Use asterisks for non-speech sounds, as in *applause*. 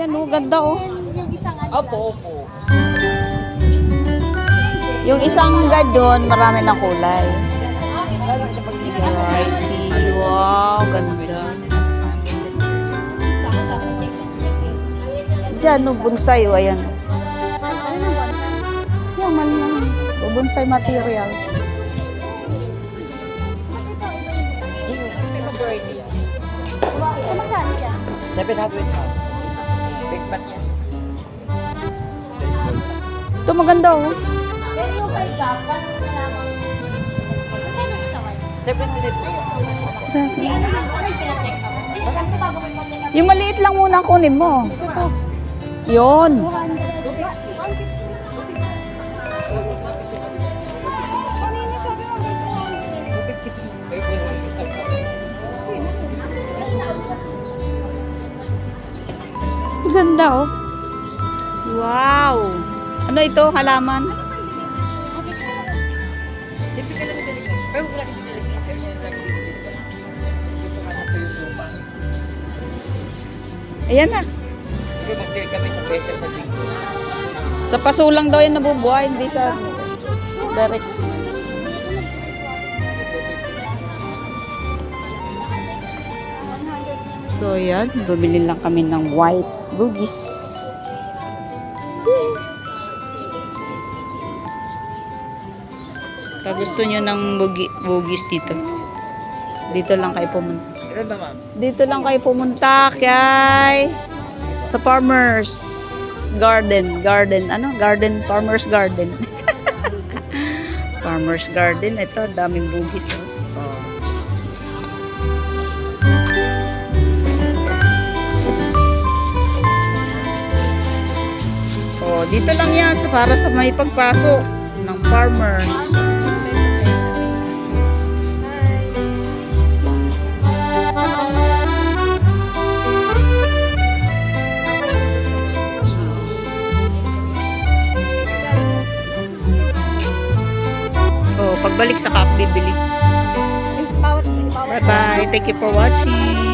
Ayan oh, ganda oh. Yung isang ano Opo, opo. Yung isang doon, marami ng kulay. Wow, ganda. Diyan, no, bonsai. O, ayan. Yung man lang. O, bonsai material. Magkano siya? 700 pounds. Big bat yan. Ito maganda, oh. Pero yung kay Gap, paano mo nalaman? Magkano isa kayo? 700 po. Di ano lang, yung pinacheck mo? Di, saan mo bago may check up? Yung maliit lang muna ang kunin mo. Yun. Ganda, oh. Wow. Ano ito, halaman? Luma. Ayan na. Sa pesa sa linggo. Sa paso lang daw yan nabubuhay, hindi sa direct. So yan, bumili lang kami ng white boogies. Pag gusto nyo ng boogies dito, dito lang kayo pumunta. Dito lang kayo pumunta kay sa farmers garden, garden, ano? Garden, farmers garden. *laughs* farmers garden, ito, daming bugis. Oh. Dito lang yan sa para sa may pagpasok ng farmers. Oh, pagbalik sa kap bibili. Bye-bye. Thank you for watching.